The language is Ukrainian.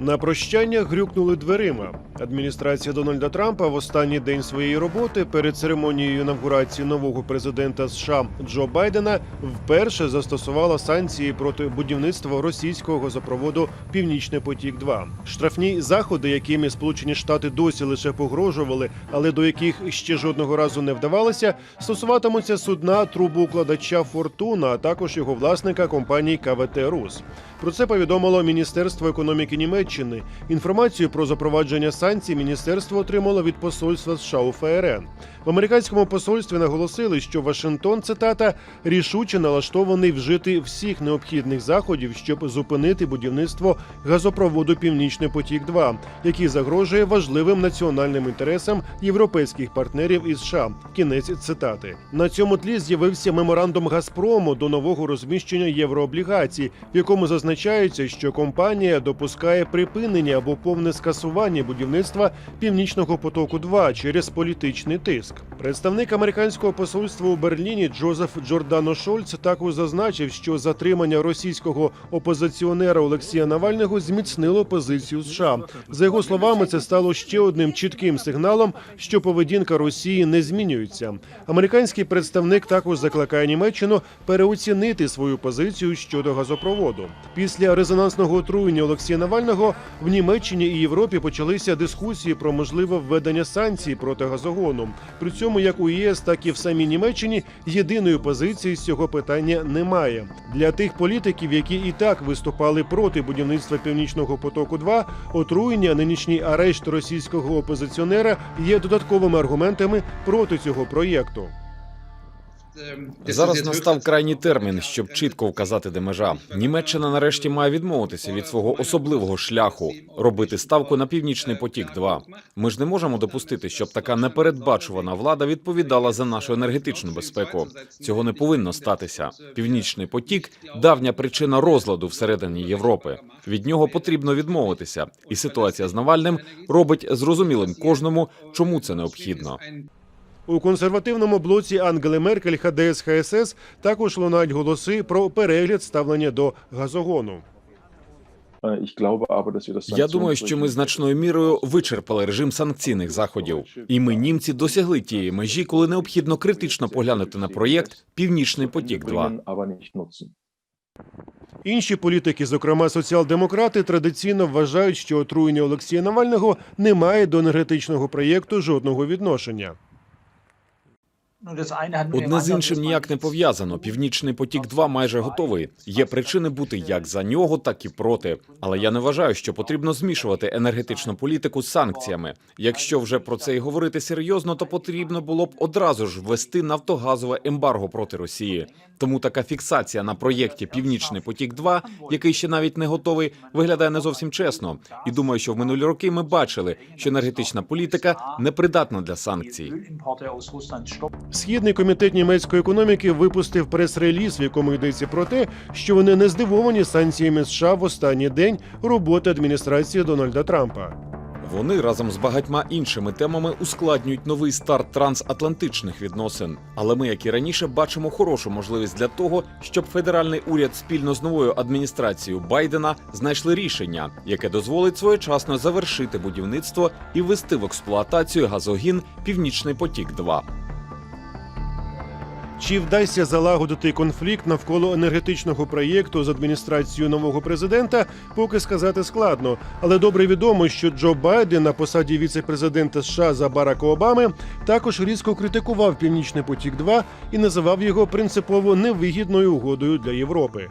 На прощання грюкнули дверима. Адміністрація Дональда Трампа в останній день своєї роботи перед церемонією інавгурації нового президента США Джо Байдена вперше застосувала санкції проти будівництва російського газопроводу Північний потік. 2 штрафні заходи, якими Сполучені Штати досі лише погрожували, але до яких ще жодного разу не вдавалося, стосуватимуться судна трубоукладача Фортуна, а також його власника компанії КВТ Рус. Про це повідомило Міністерство економіки Німеччини. Інформацію про запровадження санкцій міністерство отримало від посольства США у ФРН. В американському посольстві наголосили, що Вашингтон цитата рішуче налаштований вжити всіх необхідних заходів, щоб зупинити будівництво газопроводу Північний потік 2 який загрожує важливим національним інтересам європейських партнерів із США. Кінець цитати на цьому тлі з'явився меморандум Газпрому до нового розміщення єврооблігацій, в якому зазначається, що компанія допускає припинення або повне скасування будівництва північного потоку 2 через політичний тиск. Представник американського посольства у Берліні Джозеф Джордано Шольц також зазначив, що затримання російського опозиціонера Олексія Навального зміцнило позицію США. За його словами, це стало ще одним чітким сигналом, що поведінка Росії не змінюється. Американський представник також закликає Німеччину переоцінити свою позицію щодо газопроводу. Після резонансного отруєння Олексія Навального в Німеччині і Європі почалися дискусії про можливе введення санкцій проти газогону. При цьому як у ЄС, так і в самій Німеччині єдиної позиції з цього питання немає. Для тих політиків, які і так виступали проти будівництва північного потоку, 2 отруєння, нинішній арешт російського опозиціонера є додатковими аргументами проти цього проєкту. Зараз настав крайній термін, щоб чітко вказати, де межа. Німеччина нарешті має відмовитися від свого особливого шляху робити ставку на північний потік. 2 ми ж не можемо допустити, щоб така непередбачувана влада відповідала за нашу енергетичну безпеку. Цього не повинно статися. Північний потік давня причина розладу всередині Європи. Від нього потрібно відмовитися, і ситуація з Навальним робить зрозумілим кожному, чому це необхідно. У консервативному блоці Ангели Меркель ХДС ХСС також лунають голоси про перегляд ставлення до газогону. Das Я думаю, що ми значною мірою вичерпали режим санкційних заходів, і ми, німці, досягли тієї межі, коли необхідно критично поглянути на проєкт Північний потік. 2 bringen, aber nicht nutzen. Інші політики, зокрема соціал-демократи, традиційно вважають, що отруєння Олексія Навального не має до енергетичного проєкту жодного відношення. Одне з іншим ніяк не пов'язано. Північний потік 2 майже готовий. Є причини бути як за нього, так і проти. Але я не вважаю, що потрібно змішувати енергетичну політику з санкціями. Якщо вже про це і говорити серйозно, то потрібно було б одразу ж ввести нафтогазове ембарго проти Росії. Тому така фіксація на проєкті Північний потік 2 який ще навіть не готовий, виглядає не зовсім чесно. І думаю, що в минулі роки ми бачили, що енергетична політика непридатна для санкцій. Східний комітет німецької економіки випустив прес-реліз, в якому йдеться про те, що вони не здивовані санкціями США в останній день роботи адміністрації Дональда Трампа. Вони разом з багатьма іншими темами ускладнюють новий старт трансатлантичних відносин. Але ми, як і раніше, бачимо хорошу можливість для того, щоб федеральний уряд спільно з новою адміністрацією Байдена знайшли рішення, яке дозволить своєчасно завершити будівництво і ввести в експлуатацію газогін Північний потік. 2 Чи вдасться залагодити конфлікт навколо енергетичного проєкту з адміністрацією нового президента, поки сказати складно. Але добре відомо, що Джо Байден на посаді віце-президента США за Барака Обами також різко критикував Північний потік 2 і називав його принципово невигідною угодою для Європи.